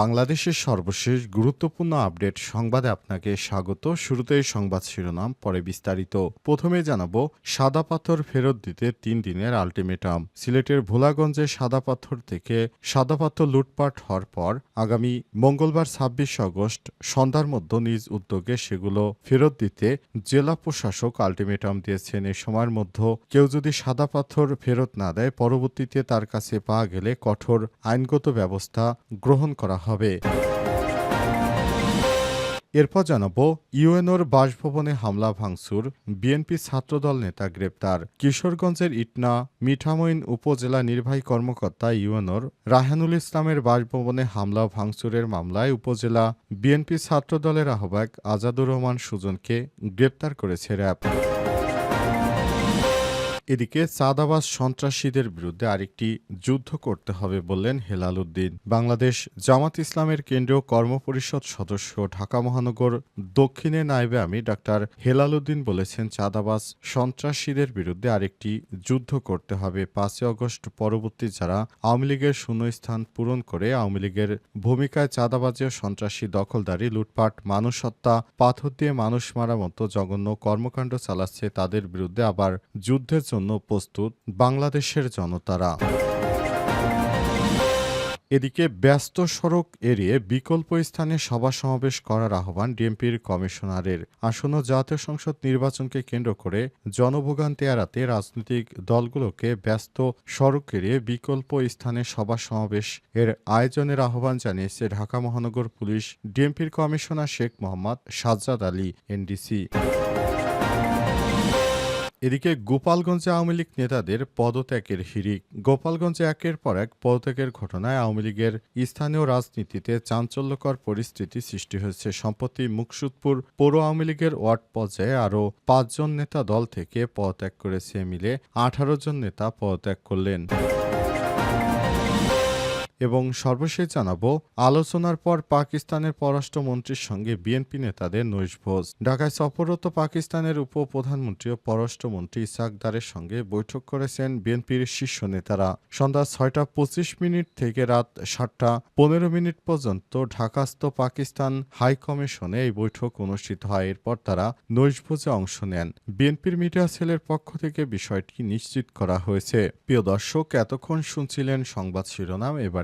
বাংলাদেশের সর্বশেষ গুরুত্বপূর্ণ আপডেট সংবাদে আপনাকে স্বাগত। শুরুতেই সংবাদ শিরোনাম, পরে বিস্তারিত। প্রথমে জানাব, সাদা পাথর ফেরত দিতে তিন দিনের আলটিমেটাম। সিলেটের ভোলাগঞ্জে সাদা পাথর থেকে সাদা পাথর লুটপাট হওয়ার পর আগামী মঙ্গলবার ছাব্বিশ আগস্ট সন্ধ্যার মধ্যে নিজ উদ্যোগে সেগুলো ফেরত দিতে জেলা প্রশাসক আলটিমেটাম দিয়েছেন। এ সময়ের মধ্যে কেউ যদি সাদা পাথর ফেরত না দেয়, পরবর্তীতে তার কাছে পাওয়া গেলে কঠোর আইনগত ব্যবস্থা গ্রহণ করা হবে। এরপর জানাব, ইউএনওর বাসভবনে হামলা ভাঙচুর, বিএনপি ছাত্রদল নেতা গ্রেপ্তার। কিশোরগঞ্জের ইটনা, মিঠামইন উপজেলা নির্বাহী কর্মকর্তা ইউএনওর রাহানুল ইসলামের বাসভবনে হামলা ভাঙচুরের মামলায় উপজেলা বিএনপি ছাত্রদলের আহ্বায়ক আজাদুর রহমান সুজনকে গ্রেপ্তার করেছে র্যাব। এদিকে চাঁদাবাজ সন্ত্রাসীদের বিরুদ্ধে আরেকটি যুদ্ধ করতে হবে বললেন হেলাল উদ্দিন। বাংলাদেশ জামাত ইসলামের কেন্দ্রীয় কর্মপরিষদ সদস্য ঢাকা মহানগর দক্ষিণে নাইবে আমি ডাক্তার হেলাল উদ্দিন বলেছেন চাঁদাবাজ সন্ত্রাসীদের বিরুদ্ধে আরেকটি যুদ্ধ করতে হবে। পাঁচই অগস্ট পরবর্তী যারা আওয়ামী লীগের শূন্যস্থান পূরণ করে, আওয়ামী লীগের ভূমিকায় চাঁদাবাজি সন্ত্রাসী দখলদারি, লুটপাট মানুষ হত্যা পাথর দিয়ে মানুষ মারা মতো জঘন্য কর্মকাণ্ড চালাচ্ছে, তাদের বিরুদ্ধে আবার যুদ্ধের জন্য প্রস্তুত বাংলাদেশের জনতারা। এদিকে ব্যস্ত সড়ক এড়িয়ে বিকল্প স্থানে সভা সমাবেশ করার আহ্বান ডিএমপির কমিশনারের। আসন্ন জাতীয় সংসদ নির্বাচনকে কেন্দ্র করে জনভোগান্তি এড়াতে রাজনৈতিক দলগুলোকে ব্যস্ত সড়ক এড়িয়ে বিকল্প স্থানে সভা সমাবেশ এর আয়োজনের আহ্বান জানিয়েছে ঢাকা মহানগর পুলিশ ডিএমপির কমিশনার শেখ মোহাম্মদ সাজ্জাদ আলী, এনডিসি। এদিকে গোপালগঞ্জে আওয়ামী লীগ নেতাদের পদত্যাগের হিড়িক। গোপালগঞ্জে একের পর এক পদত্যাগের ঘটনায় আওয়ামী লীগের স্থানীয় রাজনীতিতে চাঞ্চল্যকর পরিস্থিতি সৃষ্টি হয়েছে। সম্প্রতি মুকসুদপুর পৌর আওয়ামী লীগের ওয়ার্ড পর্যায়ে আরও পাঁচজন নেতা দল থেকে পদত্যাগ করেছে। মিলে আঠারো জন নেতা পদত্যাগ করলেন। এবং সর্বশেষ জানাব, আলোচনার পর পাকিস্তানের পররাষ্ট্রমন্ত্রীর সঙ্গে বিএনপি নেতাদের নৈশভোজ ঢাকায় সফররত পাকিস্তানের উপপ্রধানমন্ত্রী ও পররাষ্ট্রমন্ত্রী ইসাক দারের সঙ্গে বৈঠক করেছেন বিএনপির শীর্ষ নেতারা। সন্ধ্যা ছয়টা পঁচিশ মিনিট থেকে রাত সাতটা পনেরো মিনিট পর্যন্ত ঢাকাস্থ পাকিস্তান হাই কমিশনে এই বৈঠক অনুষ্ঠিত হয়। এরপর তারা নৈশভোজে অংশ নেন। বিএনপির মিডিয়া সেলের পক্ষ থেকে বিষয়টি নিশ্চিত করা হয়েছে। প্রিয় দর্শক, এতক্ষণ শুনছিলেন সংবাদ শিরোনাম। এবারে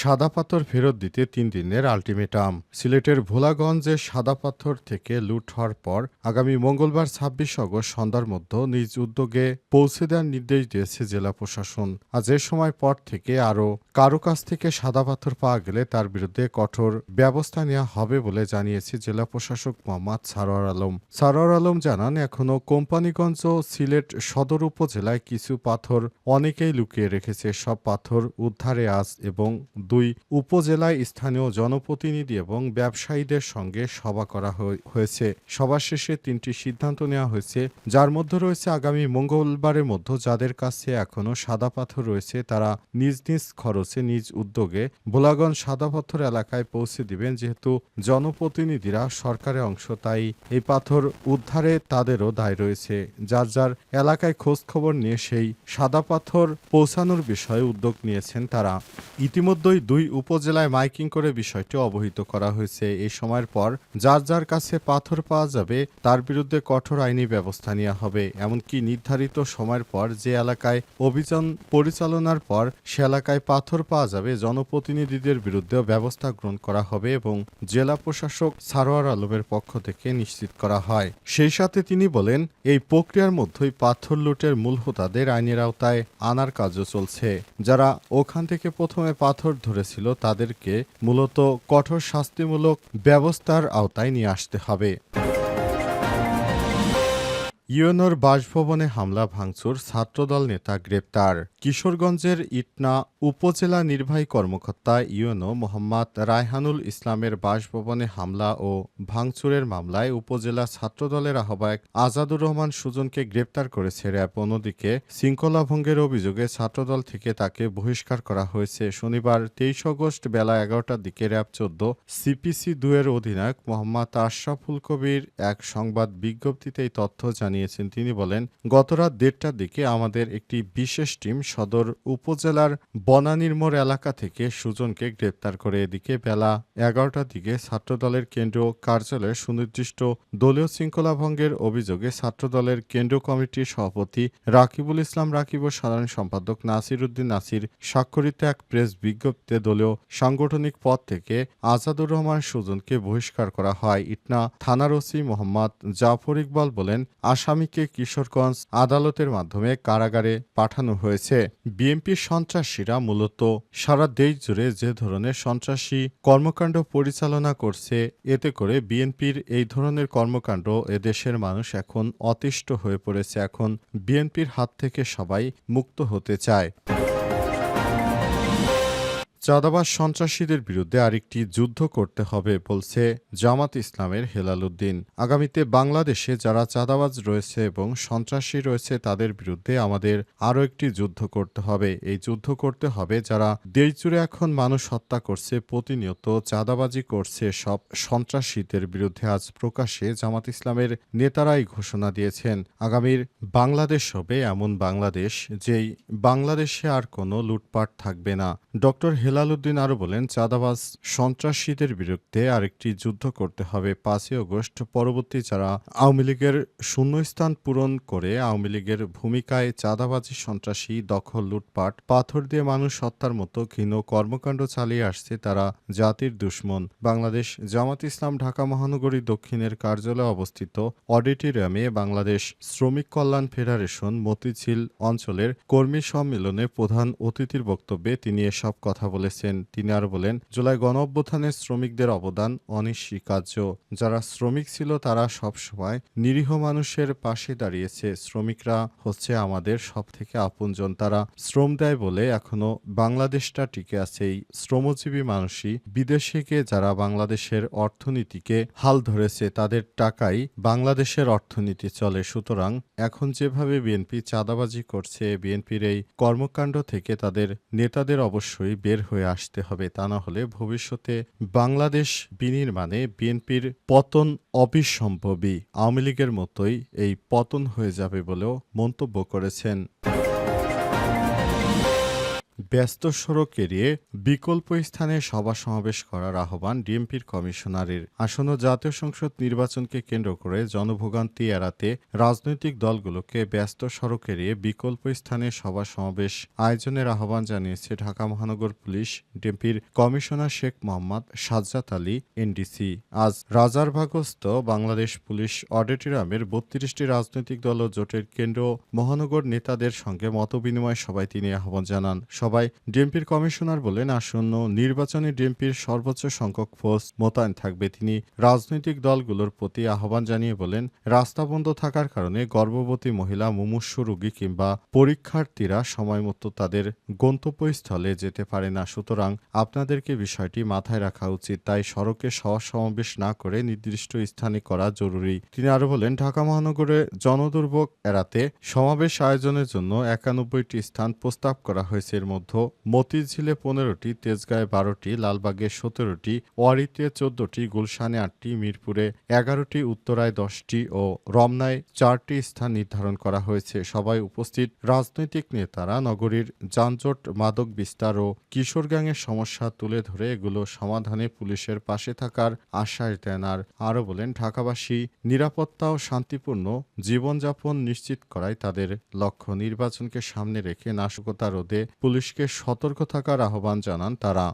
সাদা পাথর ফেরত দিতে তিন দিনের আলটিমেটাম। সিলেটের ভোলাগঞ্জে সাদা পাথর থেকে লুট হওয়ার পর আগামী মঙ্গলবার ছাব্বিশ আগস্ট সন্ধ্যার মধ্যে নিজ উদ্যোগে পৌঁছে দেওয়ার নির্দেশ দিয়েছে জেলা প্রশাসন। আজ এ সময় পর থেকে আরও কারও কাছ থেকে সাদা পাথর পাওয়া গেলে তার বিরুদ্ধে কঠোর ব্যবস্থা নেওয়া হবে বলে জানিয়েছে জেলা প্রশাসক মোহাম্মদ সারোয়ার আলম। সারোয়ার আলম জানান, এখনও কোম্পানিগঞ্জ ও সিলেট সদর উপজেলায় কিছু পাথর অনেকেই লুকিয়ে রেখেছে। সব পাথর উদ্ধারে আজ এবং দুই উপজেলায় স্থানীয় জনপ্রতিনিধি এবং ব্যবসায়ীদের সঙ্গে সভা করা হয়ে- হয়েছে। সভা শেষে তিনটি সিদ্ধান্ত নেওয়া হয়েছে। যার মধ্যে রয়েছে আগামী মঙ্গলবারের মধ্যে যাদের কাছে এখনও সাদা পাথর রয়েছে, তারা নিজ নিজ খরচে নিজ উদ্যোগে ভোলাগঞ্জ সাদা পাথর এলাকায় পৌঁছে দিবেন। যেহেতু জনপ্রতিনিধিরা সরকারের অংশ, তাই এই পাথর উদ্ধারে তাদেরও দায় রয়েছে। যার যার এলাকায় খোঁজ খবর নিয়ে সেই সাদা পাথর পৌঁছানোর বিষয়ে উদ্যোগ নিয়েছেন তারা। ইতিমধ্যেই দুই উপজেলায় মাইকিং করে বিষয়টি অবহিত করা হয়েছে। এই সময়ের পর যার যার কাছে পাথর পাওয়া যাবে, তার বিরুদ্ধে কঠোর আইনি ব্যবস্থা নেওয়া হবে। এমনকি নির্ধারিত সময়ের পর যে এলাকায় অভিযান পরিচালনার পর সে এলাকায় পাথর পাওয়া যাবে, জনপ্রতিনিধিদের বিরুদ্ধেও ব্যবস্থা গ্রহণ করা হবে এবং জেলা প্রশাসক সারোয়ার আলমের পক্ষ থেকে নিশ্চিত করা হয়। সেই সাথে তিনি বলেন, এই প্রক্রিয়ার মধ্যেই পাথর লুটের মূল হোতাদের আইনের আওতায় আনার কাজও চলছে। যারা ওখান থেকে প্রথমে পাথর ধরেছিল তাদেরকে মূলত কঠোর শাস্তিমূলক ব্যবস্থার আওতায় নিয়ে আসতে হবে। ইউএনওর বাসভবনে হামলা, ভাঙচুর, ছাত্রদল নেতা গ্রেপ্তার। কিশোরগঞ্জের ইটনা উপজেলা নির্বাহী কর্মকর্তা ইউএনও মোহাম্মদ রায়হানুল ইসলামের বাসভবনে হামলা ও ভাঙচুরের মামলায় উপজেলা ছাত্রদলের আহ্বায়ক আজাদুর রহমান সুজনকে গ্রেপ্তার করেছে র্যাব অন্যদিকে শৃঙ্খলা ভঙ্গের অভিযোগে ছাত্রদল থেকে তাকে বহিষ্কার করা হয়েছে। শনিবার তেইশ আগস্ট বেলা এগারোটার দিকে র্যাব চোদ্দ সিপিসি দুয়ের অধিনায়ক মোহাম্মদ আশরাফুল কবির এক সংবাদ বিজ্ঞপ্তিতে এই তথ্য জানিয়েছেন। তিনি বলেন, গতরাত দেড়টার দিকে আমাদের একটি বিশেষ টিম সদর উপজেলার বনানির্মোর এলাকা থেকে সুজনকে গ্রেপ্তার করে। এদিকে বেলা এগারোটার দিকে ছাত্রদলের কেন্দ্রীয় কার্যালয়ে সুনির্দিষ্ট দলীয় শৃঙ্খলা ভঙ্গের অভিযোগে ছাত্রদলের কেন্দ্রীয় কমিটির সভাপতি রাকিবুল ইসলাম রাকিব ও সাধারণ সম্পাদক নাসির উদ্দিন নাসির স্বাক্ষরিত এক প্রেস বিজ্ঞপ্তিতে দলীয় সাংগঠনিক পদ থেকে আজাদুর রহমান সুজনকে বহিষ্কার করা হয়। ইটনা থানার ওসি মোহাম্মদ জাফর ইকবাল বলেন আসামিকে কিশোরগঞ্জ আদালতের মাধ্যমে কারাগারে পাঠানো হয়েছে। বিএনপির সন্ত্রাসীরা মূলত সারা দেশ জুড়ে যে ধরনের সন্ত্রাসী কর্মকাণ্ড পরিচালনা করছে, এতে করে বিএনপির এই ধরনের কর্মকাণ্ড এদেশের মানুষ এখন অতিষ্ঠ হয়ে পড়েছে। এখন বিএনপির হাত থেকে সবাই মুক্ত হতে চায়। চাঁদাবাজ সন্ত্রাসীদের বিরুদ্ধে আরেকটি যুদ্ধ করতে হবে বলছে জামাত ইসলামের হেলাল উদ্দিন আগামীতে বাংলাদেশে যারা চাঁদাবাজ রয়েছে এবং সন্ত্রাসী রয়েছে তাদের বিরুদ্ধে আমাদের আরও একটি যুদ্ধ করতে হবে। এই যুদ্ধ করতে হবে যারা দেশজুড়ে এখন মানুষ হত্যা করছে, প্রতিনিয়ত চাঁদাবাজি করছে সব সন্ত্রাসীদের বিরুদ্ধে আজ প্রকাশ্যে জামাত ইসলামের নেতারাই ঘোষণা দিয়েছেন। আগামীর বাংলাদেশ হবে এমন বাংলাদেশ যেই বাংলাদেশে আর কোনো লুটপাট থাকবে না। ডক্টর হেলাল উদ্দিন আরও বলেন, চাঁদাবাজ সন্ত্রাসীদের বিরুদ্ধে আরেকটি যুদ্ধ করতে হবে পাঁচই আগস্ট। পরবর্তী যারা আওয়ামী লীগের শূন্যস্থান পূরণ করে, আওয়ামী লীগের ভূমিকায় চাঁদাবাজি, সন্ত্রাসী, দখল, লুটপাট, পাথর দিয়ে মানুষ হত্যার মতো ঘৃণ কর্মকাণ্ড চালিয়ে আসছে তারা জাতির দুশ্মন। বাংলাদেশ জামাত ইসলাম ঢাকা মহানগরী দক্ষিণের কার্যালয়ে অবস্থিত অডিটোরিয়ামে বাংলাদেশ শ্রমিক কল্যাণ ফেডারেশন মতিঝিল অঞ্চলের কর্মী সম্মেলনে প্রধান অতিথির বক্তব্যে তিনি এসব কথা বলেছেন তিনি আরও বলেন, জুলাই গণ অভ্যুত্থানে শ্রমিকদের অবদান অনস্বীকার্য। যারা শ্রমিক ছিল তারা সবসময় নিরীহ মানুষের পাশে দাঁড়িয়েছে। শ্রমিকরা হচ্ছে আমাদের সব থেকে আপনজন। তারা শ্রম দেয় বলে এখনও বাংলাদেশটা টিকে আছে। এই শ্রমজীবী মানুষই বিদেশে গিয়ে যারা বাংলাদেশের অর্থনীতিকে হাল ধরেছে, তাদের টাকাই বাংলাদেশের অর্থনীতি চলে। সুতরাং এখন যেভাবে বিএনপি চাঁদাবাজি করছে, বিএনপির এই কর্মকাণ্ড থেকে তাদের নেতাদের অবশ্যই বের হয়ে আসতে হবে তা না হলে ভবিষ্যতে বাংলাদেশ বিনির্মাণে বিএনপির পতন অবিসম্ভবী। আওয়ামী লীগের মতোই এই পতন হয়ে যাবে বলেও মন্তব্য করেছেন। ব্যস্ত সড়ক এড়িয়ে বিকল্প স্থানে সভা সমাবেশ করার আহ্বান ডিএমপির কমিশনারের। আসন্ন জাতীয় সংসদ নির্বাচনকে কেন্দ্র করে জনভোগান্তি এড়াতে রাজনৈতিক দলগুলোকে ব্যস্ত সড়ক এড়িয়ে বিকল্প স্থানে সভা সমাবেশ আয়োজনের আহ্বান জানিয়েছে ঢাকা মহানগর পুলিশ। ডিএমপির কমিশনার শেখ মোহাম্মদ সাজ্জাদ আলী, এনডিসি। আজ রাজারভাগস্থ বাংলাদেশ পুলিশ অডিটোরিয়ামের বত্রিশটি রাজনৈতিক দল ও জোটের কেন্দ্র মহানগর নেতাদের সঙ্গে মতবিনিময় সভায় তিনি আহ্বান জানান। সভায় ডিএমপির কমিশনার বলেন, আসন্ন নির্বাচনে ডিএমপির সর্বোচ্চ সংখ্যক ফোর্স মোতায়েন থাকবে। তিনি রাজনৈতিক দলগুলোর প্রতি আহ্বান জানিয়ে বলেন, রাস্তা বন্ধ থাকার কারণে গর্ভবতী মহিলা, মুমূর্ষু রোগী কিংবা পরীক্ষার্থীরা সময়মতো তাদের গন্তব্যস্থলে যেতে পারে না। সুতরাং আপনাদেরকে বিষয়টি মাথায় রাখা উচিত, তাই সড়কে সভা সমাবেশ না করে নির্দিষ্ট স্থানে করা জরুরি। তিনি আরও বলেন, ঢাকা মহানগরে জনদুর্ভোগ এড়াতে সমাবেশ আয়োজনের জন্য একানব্বইটি স্থান প্রস্তাব করা হয়েছে। এর মধ্যে মতিঝিলে পনেরোটি, তেজগাঁয়ে বারোটি, লালবাগে সতেরোটি, ওয়ারিতে চোদ্দটি, গুলশানে আটটি, মিরপুরে এগারোটি, উত্তরায় দশটি ও রমনায় চারটি স্থান নির্ধারণ করা হয়েছে। সবাই উপস্থিত রাজনৈতিক নেতারা নগরীর যানজট, মাদক বিস্তার ও কিশোর গ্যাংয়ের সমস্যা তুলে ধরে এগুলো সমাধানে পুলিশের পাশে থাকার আশ্বাস দেন আর আরও বলেন, ঢাকাবাসী নিরাপত্তা ও শান্তিপূর্ণ জীবনযাপন নিশ্চিত করাই তাদের লক্ষ্য। নির্বাচনকে সামনে রেখে নাশকতা রোধে পুলিশকে সতর্ক থাকার আহ্বান জানান তারা।